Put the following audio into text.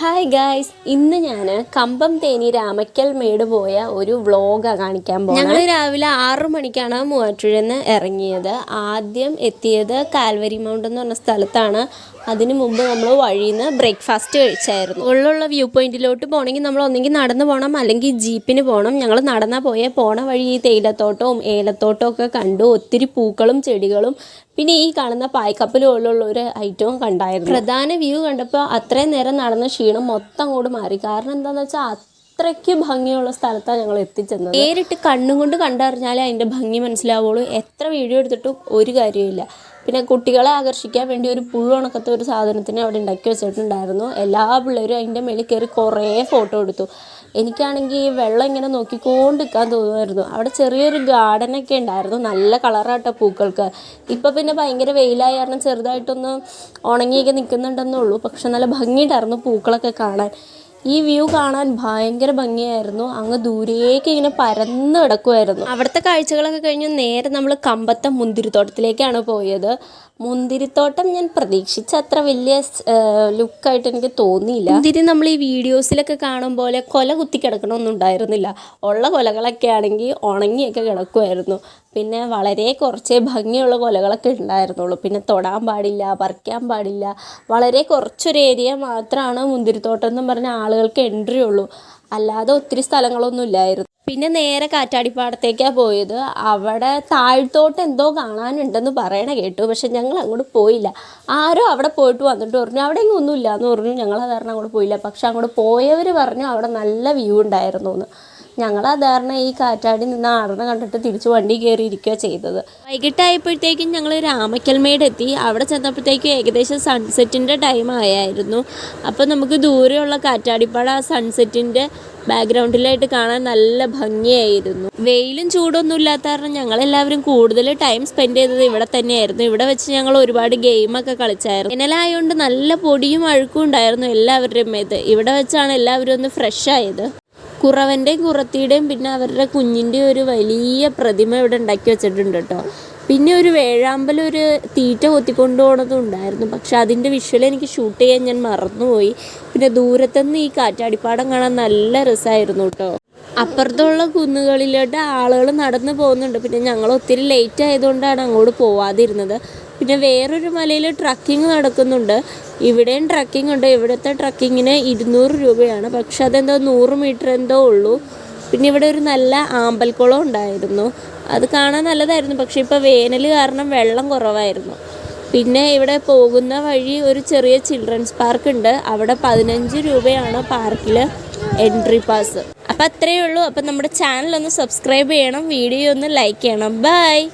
Hi guys ഇന്ന് ഞാൻ കമ്പം തേനി രാമക്കൽ മേട് പോയ ഒരു വ്ളോഗാണ് കാണിക്കാൻ പോകുന്നത് ഞങ്ങൾ രാവിലെ ആറ് മണിക്കാണ് മൂവാറ്റുഴന്ന് ഇറങ്ങിയത്. ആദ്യം എത്തിയത് കാൽവരി മൗണ്ട് എന്ന് പറഞ്ഞ സ്ഥലത്താണ്. അതിനു മുമ്പ് നമ്മൾ വഴിയിൽ നിന്ന് ബ്രേക്ക്ഫാസ്റ്റ് കഴിച്ചായിരുന്നു. ഉള്ളുള്ള വ്യൂ പോയിന്റിലോട്ട് പോകണമെങ്കിൽ നമ്മൾ ഒന്നെങ്കിൽ നടന്നു പോകണം അല്ലെങ്കിൽ ജീപ്പിന് പോകണം. ഞങ്ങൾ നടന്നാൽ പോയ. പോണ വഴി ഈ തേയിലത്തോട്ടവും ഏലത്തോട്ടവും ഒക്കെ കണ്ടു. ഒത്തിരി പൂക്കളും ചെടികളും. പിന്നെ ഈ കാണുന്ന പായ്ക്കപ്പൽ പോലുള്ള ഒരു ഐറ്റവും കണ്ടായിരുന്നു. പ്രധാന വ്യൂ കണ്ടപ്പോൾ അത്രയും നേരം നടന്ന ക്ഷീണം മൊത്തം അങ്ങോട്ട് മാറി. കാരണം എന്താണെന്ന് വെച്ചാൽ അത്രയ്ക്ക് ഭംഗിയുള്ള സ്ഥലത്താണ് ഞങ്ങൾ എത്തിച്ചെന്നത്. നേരിട്ട് കണ്ണും കൊണ്ട് കണ്ടറിഞ്ഞാലേ അതിന്റെ ഭംഗി മനസ്സിലാവുള്ളൂ. എത്ര വീഡിയോ എടുത്തിട്ടും ഒരു കാര്യമില്ല പിന്നെ കുട്ടികളെ ആകർഷിക്കാൻ വേണ്ടി ഒരു പുഴുണക്കത്തെ ഒരു സാധനത്തിന് അവിടെ ഉണ്ടാക്കി വെച്ചിട്ടുണ്ടായിരുന്നു. എല്ലാ പിള്ളേരും അതിന്റെ മേളിൽ കയറി കുറേ ഫോട്ടോ എടുത്തു. എനിക്കാണെങ്കിൽ ഈ വെള്ളം ഇങ്ങനെ നോക്കിക്കൊണ്ട് നിൽക്കാൻ തോന്നുമായിരുന്നു. അവിടെ ചെറിയൊരു ഗാർഡനൊക്കെ ഉണ്ടായിരുന്നു. നല്ല കളറാട്ടോ പൂക്കൾക്ക്. ഇപ്പം പിന്നെ ഭയങ്കര വെയിലായ കാരണം ചെറുതായിട്ടൊന്ന് ഉണങ്ങിയൊക്കെ നിൽക്കുന്നുണ്ടെന്നുള്ളൂ പക്ഷെ നല്ല ഭംഗിയുണ്ടായിരുന്നു പൂക്കളൊക്കെ കാണാൻ. ഈ വ്യൂ കാണാൻ ഭയങ്കര ഭംഗിയായിരുന്നു. അങ്ങ് ദൂരേക്ക് ഇങ്ങനെ പരന്ന് കിടക്കുമായിരുന്നു അവിടുത്തെ കാഴ്ചകളൊക്കെ കഴിഞ്ഞ് നേരെ നമ്മൾ കമ്പത്തെ മുന്തിരിത്തോട്ടത്തിലേക്കാണ് പോയത്. മുന്തിരിത്തോട്ടം ഞാൻ പ്രതീക്ഷിച്ച അത്ര വലിയ ലുക്കായിട്ട് എനിക്ക് തോന്നിയില്ല. മുന്തിരി നമ്മൾ ഈ വീഡിയോസിലൊക്കെ കാണും പോലെ കൊല കുത്തി കിടക്കണമൊന്നും ഉണ്ടായിരുന്നില്ല. ഉള്ള കൊലകളൊക്കെ ആണെങ്കിൽ ഉണങ്ങിയൊക്കെ കിടക്കുമായിരുന്നു പിന്നെ വളരെ കുറച്ചേ ഭംഗിയുള്ള കൊലകളൊക്കെ ഉണ്ടായിരുന്നുള്ളൂ. പിന്നെ തൊടാൻ പാടില്ല പറിക്കാൻ പാടില്ല. വളരെ കുറച്ചൊരു ഏരിയ മാത്രമാണ് മുന്തിരിത്തോട്ടം എന്ന് പറഞ്ഞ ആളുകൾക്ക് എൻട്രി ഉള്ളൂ. അല്ലാതെ ഒത്തിരി സ്ഥലങ്ങളൊന്നും ഇല്ലായിരുന്നു. പിന്നെ നേരെ കാറ്റാടിപ്പാടത്തേക്കാണ് പോയത്. അവിടെ താഴ്ത്തോട്ട് എന്തോ കാണാനുണ്ടെന്ന് പറയണ കേട്ടു. പക്ഷെ ഞങ്ങൾ അങ്ങോട്ട് പോയില്ല. ആരോ അവിടെ പോയിട്ട് വന്നിട്ട് പറഞ്ഞു അവിടെ എങ്ങും ഒന്നുമില്ല എന്ന് പറഞ്ഞു. ഞങ്ങൾ കാരണം അങ്ങോട്ട് പോയില്ല. പക്ഷെ അങ്ങോട്ട് പോയവർ പറഞ്ഞു അവിടെ നല്ല വ്യൂ ഉണ്ടായിരുന്നു എന്ന്. ഞങ്ങൾ സാധാരണ ഈ കാറ്റാടി നിന്ന് ആടുന്ന കണ്ടിട്ട് തിരിച്ച് വണ്ടി കയറി ഇരിക്കുക ചെയ്തത്. വൈകിട്ടായപ്പോഴത്തേക്കും ഞങ്ങൾ രാമക്കൽമേട് എത്തി അവിടെ ചെന്നപ്പോഴത്തേക്കും ഏകദേശം സൺസെറ്റിന്റെ ടൈം ആയായിരുന്നു. അപ്പോൾ നമുക്ക് ദൂരെയുള്ള കാറ്റാടിപ്പാട സൺസെറ്റിന്റെ ബാക്ക്ഗ്രൗണ്ടിലായിട്ട് കാണാൻ നല്ല ഭംഗിയായിരുന്നു. വെയിലും ചൂടൊന്നും ഇല്ലാത്ത കാരണം ഞങ്ങളെല്ലാവരും കൂടുതൽ ടൈം സ്പെൻഡ് ചെയ്തത് ഇവിടെ തന്നെയായിരുന്നു. ഇവിടെ വെച്ച് ഞങ്ങൾ ഒരുപാട് ഗെയിമൊക്കെ കളിച്ചായിരുന്നു. ഇന്നലായതുകൊണ്ട് നല്ല പൊടിയും അഴുക്കും ഉണ്ടായിരുന്നു എല്ലാവരുടെയും മേത്ത്. ഇവിടെ വെച്ചാണ് എല്ലാവരും ഒന്ന് ഫ്രഷ് ആയത്. കുറവന്റെയും കുറത്തിയുടെയും പിന്നെ അവരുടെ കുഞ്ഞിന്റെ ഒരു വലിയ പ്രതിമ ഇവിടെ ഉണ്ടാക്കി വെച്ചിട്ടുണ്ട് കേട്ടോ. പിന്നെ ഒരു വേഴാമ്പൽ ഒരു തീറ്റ കൊത്തിക്കൊണ്ട് പോണതും ഉണ്ടായിരുന്നു. പക്ഷെ അതിന്റെ വിഷ്വൽ എനിക്ക് ഷൂട്ട് ചെയ്യാൻ ഞാൻ മറന്നുപോയി. പിന്നെ ദൂരത്തുനിന്ന് ഈ കാറ്റാടിപ്പാടം കാണാൻ നല്ല രസമായിരുന്നു കേട്ടോ. അപ്പുറത്തുള്ള കുന്നുകളിലോട്ട് ആളുകൾ നടന്നു പോകുന്നുണ്ട്. പിന്നെ ഞങ്ങൾ ഒത്തിരി ലേറ്റ് ആയതുകൊണ്ടാണ് അങ്ങോട്ട് പോവാതിരുന്നത്. പിന്നെ വേറൊരു മലയിൽ ട്രക്കിംഗ് നടക്കുന്നുണ്ട്. ഇവിടെയും ട്രക്കിംഗ് ഉണ്ട്. ഇവിടുത്തെ ട്രക്കിങ്ങിന് ഇരുന്നൂറ് രൂപയാണ്. പക്ഷെ അതെന്തോ നൂറ് മീറ്റർ എന്തോ ഉള്ളൂ. പിന്നെ ഇവിടെ ഒരു നല്ല ആമ്പൽക്കുളം ഉണ്ടായിരുന്നു. അത് കാണാൻ നല്ലതായിരുന്നു. പക്ഷെ ഇപ്പോൾ വേനൽ കാരണം വെള്ളം കുറവായിരുന്നു. പിന്നെ ഇവിടെ പോകുന്ന വഴി ഒരു ചെറിയ ചിൽഡ്രൻസ് പാർക്ക് ഉണ്ട്. അവിടെ പതിനഞ്ച് രൂപയാണ് പാർക്കിൽ എൻട്രി പാസ് അപ്പം അത്രയേ ഉള്ളൂ. അപ്പം നമ്മുടെ ചാനൽ ഒന്ന് സബ്സ്ക്രൈബ് ചെയ്യണം. വീഡിയോ ഒന്ന് ലൈക്ക് ചെയ്യണം. ബൈ